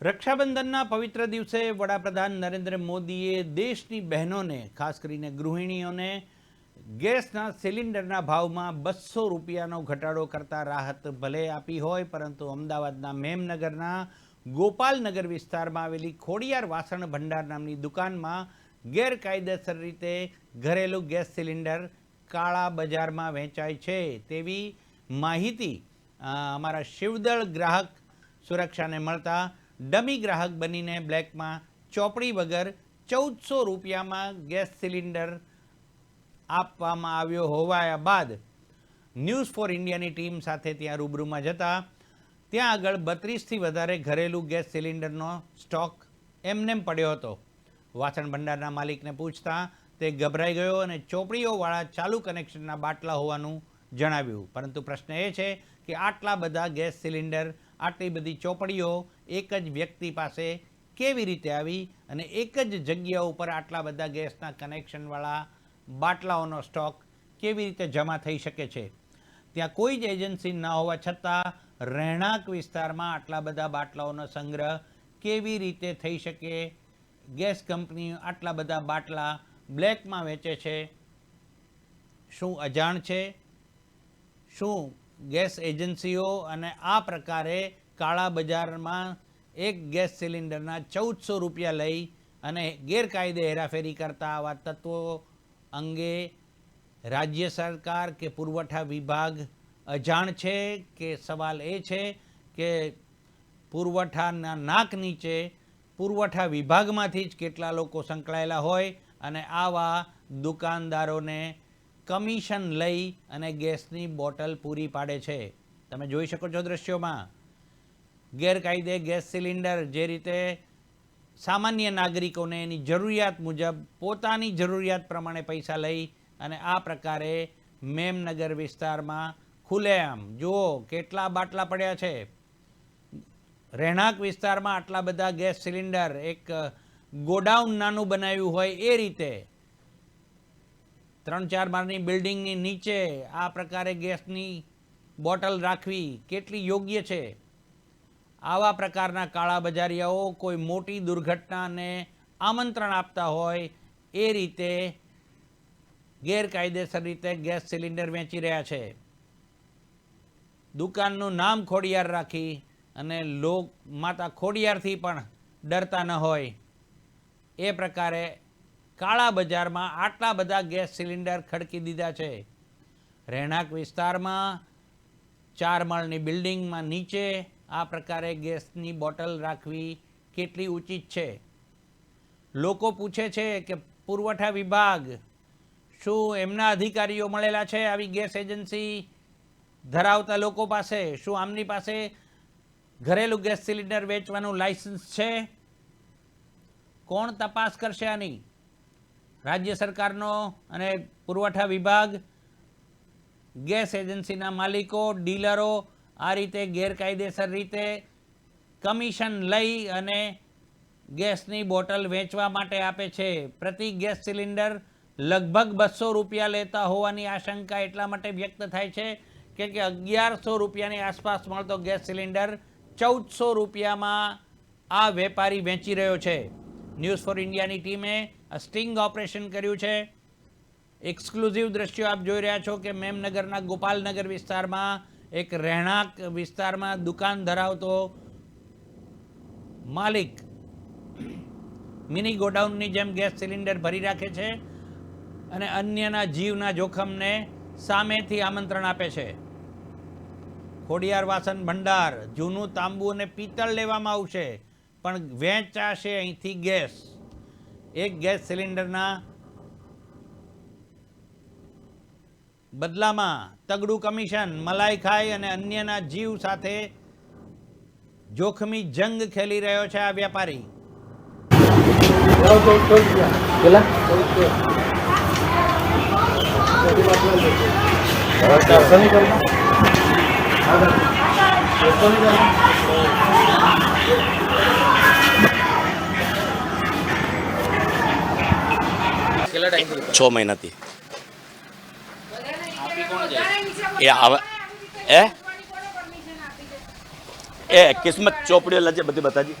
રક્ષાબંધનના પવિત્ર દિવસે વડાપ્રધાન નરેન્દ્ર મોદીએ દેશની બહેનોને, ખાસ કરીને ગૃહિણીઓને, ગેસના સિલિન્ડરના ભાવમાં બસો રૂપિયાનો ઘટાડો કરતા રાહત ભલે આપી હોય, પરંતુ અમદાવાદના મેમનગરના ગોપાલનગર વિસ્તારમાં આવેલી ખોડિયાર વાસણ ભંડાર નામની દુકાનમાં ગેરકાયદેસર રીતે ઘરેલું ગેસ સિલિન્ડર કાળા બજારમાં વેચાય છે. તેવી માહિતી અમારા શિવદળ ગ્રાહક સુરક્ષાને મળતા ડમી ગ્રાહક બનીને બ્લેકમાં ચોપડી વગર ચૌદસો રૂપિયામાં ગેસ સિલિન્ડર આપવામાં આવ્યો હોવાયા બાદ ન્યૂઝ ફોર ઇન્ડિયાની ટીમ સાથે ત્યાં રૂબરૂમાં જતા, ત્યાં આગળ બત્રીસથી વધારે ઘરેલું ગેસ સિલિન્ડરનો સ્ટોક એમનેમ પડ્યો હતો. વાસણ ભંડારના માલિકને પૂછતા તે ગભરાઈ ગયો અને ચોપડીઓવાળા ચાલુ કનેક્શનના બાટલા હોવાનું જણાવ્યું. પરંતુ પ્રશ્ન એ છે કે આટલા બધા ગેસ સિલિન્ડર, આટલી બધી ચોપડીઓ એક જ વ્યક્તિ પાસે કેવી રીતે આવી અને એક જ જગ્યા ઉપર આટલા બધા ગેસના કનેક્શનવાળા બાટલાઓનો સ્ટોક કેવી રીતે જમા થઈ શકે છે? ત્યાં કોઈ જ એજન્સી ન હોવા છતાં રહેણાંક વિસ્તારમાં આટલા બધા બાટલાઓનો સંગ્રહ કેવી રીતે થઈ શકે? ગેસ કંપની આટલા બધા બાટલા બ્લેકમાં વેચે છે. શું અજાણ છે? શું ગેસ એજન્સીઓ અને આ પ્રકારે કાળા બજારમાં એક ગેસ સિલિન્ડરના ચૌદસો રૂપિયા લઈ અને ગેરકાયદે હેરાફેરી કરતા આવા તત્વો અંગે રાજ્ય સરકાર કે પુરવઠા વિભાગ અજાણ છે કે સવાલ એ છે કે પુરવઠાના નાક નીચે પુરવઠા વિભાગમાંથી જ કેટલા લોકો સંકળાયેલા હોય અને આવા દુકાનદારોને કમિશન લઈ અને ગેસની બોટલ પૂરી પાડે છે. તમે જોઈ શકો છો દ્રશ્યોમાં. ગેરકાયદે ગેસ સિલિન્ડર જે રીતે સામાન્ય નાગરિકોને એની જરૂરિયાત મુજબ, પોતાની જરૂરિયાત પ્રમાણે પૈસા લઈ અને આ પ્રકારે મેમનગર વિસ્તારમાં ખુલ્લેઆમ જુઓ કેટલા બાટલા પડ્યા છે. રહેણાંક વિસ્તારમાં આટલા બધા ગેસ સિલિન્ડર, એક ગોડાઉન નાનું બનાવ્યું હોય એ રીતે. ત્રણ ચાર માળની બિલ્ડિંગની નીચે આ પ્રકારે ગેસની બોટલ રાખવી કેટલી યોગ્ય છે? આવા પ્રકારના કાળા બજારિયાઓ કોઈ મોટી દુર્ઘટનાને આમંત્રણ આપતા હોય એ રીતે ગેરકાયદેસર રીતે ગેસ સિલિન્ડર વેચી રહ્યા છે. દુકાનનું નામ ખોડિયાર રાખી અને લોક માતા ખોડિયારથી પણ ડરતા ન હોય. એ પ્રકારે કાળા બજારમાં આટલા બધા ગેસ સિલિન્ડર ખડકી દીધા છે. રહેણાંક વિસ્તારમાં ચાર માળની બિલ્ડિંગમાં નીચે આ પ્રકારે ગેસની બોટલ રાખવી કેટલી ઉચિત છે? લોકો પૂછે છે કે પુરવઠા વિભાગ, શું એમના અધિકારીઓ મળેલા છે આવી ગેસ એજન્સી? ધરાવતા લોકો પાસે, શું આમની પાસે ઘરેલું ગેસ સિલિન્ડર વેચવાનું લાયસન્સ છે? કોણ તપાસ કરશે આની? રાજ્ય સરકારનો અને પુરવઠા વિભાગ, ગેસ એજન્સીના માલિકો, ડીલરો આ રીતે ગેરકાયદેસર રીતે કમિશન લઈ અને ગેસની બોટલ વેચવા માટે આપે છે. પ્રતિ ગેસ સિલિન્ડર લગભગ બસો રૂપિયા લેતા હોવાની આશંકા એટલા માટે વ્યક્ત થાય છે કે કે અગિયારસો રૂપિયાની આસપાસ મળતો ગેસ સિલિન્ડર ચૌદસો રૂપિયામાં આ વેપારી વેચી રહ્યો છે. ન્યૂઝ ફોર ઇન્ડિયાની ટીમે સ્ટિંગ ઓપરેશન કર્યું છે. એક્સક્લુઝિવ દ્રશ્યો આપ જોઈ રહ્યા છો કે મેમનગરના ગોપાલનગર વિસ્તારમાં એક રહેણાંક વિસ્તારમાં દુકાન ધરાવતો માલિક મિની ગોડાઉનની જેમ ગેસ સિલિન્ડર ભરી રાખે છે અને અન્યના જીવના જોખમને સામેથી આમંત્રણ આપે છે. ખોડિયાર વાસન ભંડાર, જૂનું તાંબુ અને પિત્તળ લેવામાં આવશે. પણ વેચાશે અહીંથી ગેસ. એક ગેસ સિલિન્ડરના બદલામાં તગડું કમિશન મલાઈ ખાઈ અને અન્યના જીવ સાથે જોખમી જંગ ખેલી રહ્યો છે આ વેપારી કેટલા છ મહિનાથી. એ આવે. એ એ કિસ્મત ચોપડીઓ લાજે બધી બતાજી.